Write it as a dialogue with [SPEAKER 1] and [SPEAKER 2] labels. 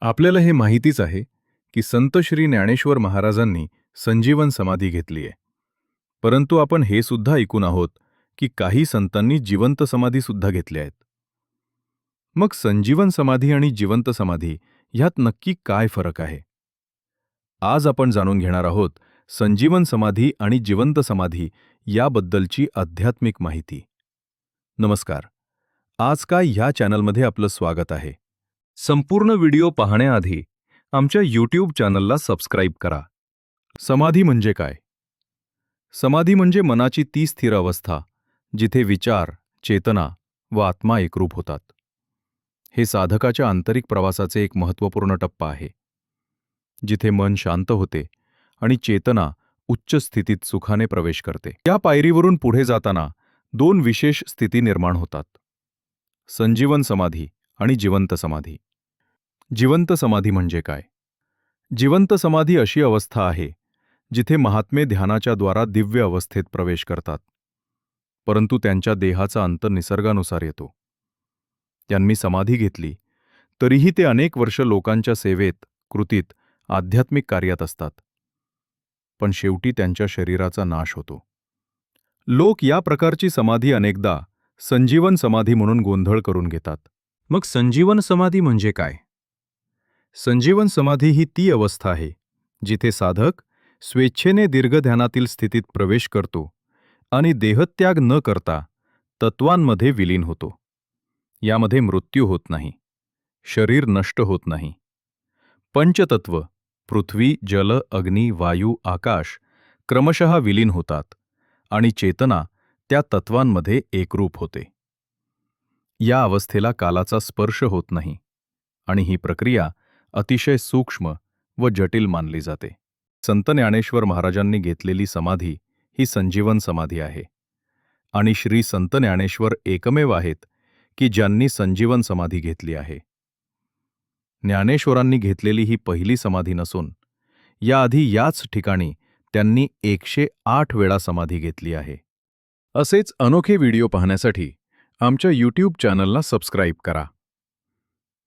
[SPEAKER 1] आपल्याला हे माहितीच आहे की संत श्री ज्ञानेश्वर महाराजांनी संजीवन समाधी घेतली आहे. परंतु आपण हे सुद्धा ऐकून आहोत की काही संतांनी जिवंत समाधी सुद्धा घेतल्या आहेत. मग संजीवन समाधी आणि जिवंत समाधी ह्यात नक्की काय फरक आहे? आज आपण जाणून घेणार आहोत संजीवन समाधी आणि जिवंत समाधी याबद्दलची आध्यात्मिक माहिती. नमस्कार. आज काय ह्या चॅनलमध्ये आपलं स्वागत आहे. संपूर्ण व्हिडिओ पाहण्याआधी आमच्या यूट्यूब चॅनलला सबस्क्राईब करा. समाधी म्हणजे काय? समाधी म्हणजे मनाची ती स्थिर अवस्था जिथे विचार चेतना व आत्मा एकरूप होतात. हे साधकाच्या आंतरिक प्रवासाचे एक महत्त्वपूर्ण टप्पा आहे. जिथे मन शांत होते आणि चेतना उच्च स्थितीत सुखाने प्रवेश करते. या पायरीवरून पुढे जाताना दोन विशेष स्थिती निर्माण होतात. संजीवन समाधी आणि जिवंत समाधी. जिवंत समाधी म्हणजे काय? जिवंत समाधी अशी अवस्था आहे जिथे महात्मे ध्यानाच्या द्वारा दिव्य अवस्थेत प्रवेश करतात. परंतु त्यांच्या देहाचा अंत निसर्गानुसार येतो. त्यांनी समाधी घेतली तरीही ते अनेक वर्ष लोकांच्या सेवेत कृतीत आध्यात्मिक कार्यात असतात. पण शेवटी त्यांच्या शरीराचा नाश होतो. लोक या प्रकारची समाधी अनेकदा संजीवन समाधी म्हणून गोंधळ करून घेतात. मग संजीवन समाधी म्हणजे काय? संजीवन समाधी ही ती अवस्था आहे जिथे साधक स्वेच्छेने दीर्घध्यानातील स्थितीत प्रवेश करतो आणि देहत्याग न करता तत्वांमध्ये विलीन होतो. यामध्ये मृत्यू होत नाही शरीर नष्ट होत नाही. पंचतत्व पृथ्वी जल अग्नी वायू आकाश क्रमशः विलीन होतात आणि चेतना त्या तत्वांमध्ये एकरूप होते. या अवस्थेला कालाचा स्पर्श होत नाही आणि ही प्रक्रिया अतिशय सूक्ष्म व जटिल मानली जाते. संत ज्ञानेश्वर महाराजांनी घेतलेली समाधी ही संजीवन समाधी आहे. आणि श्री संत ज्ञानेश्वर एकमेव आहेत की ज्यांनी संजीवन समाधी घेतली आहे. ज्ञानेश्वरांनी घेतलेली ही पहिली समाधी नसून याआधी याच ठिकाणी त्यांनी एकशे आठ वेळा समाधी घेतली आहे. असेच अनोखे व्हिडिओ पाहण्यासाठी आमच्या यूट्यूब चॅनलला सबस्क्राईब करा.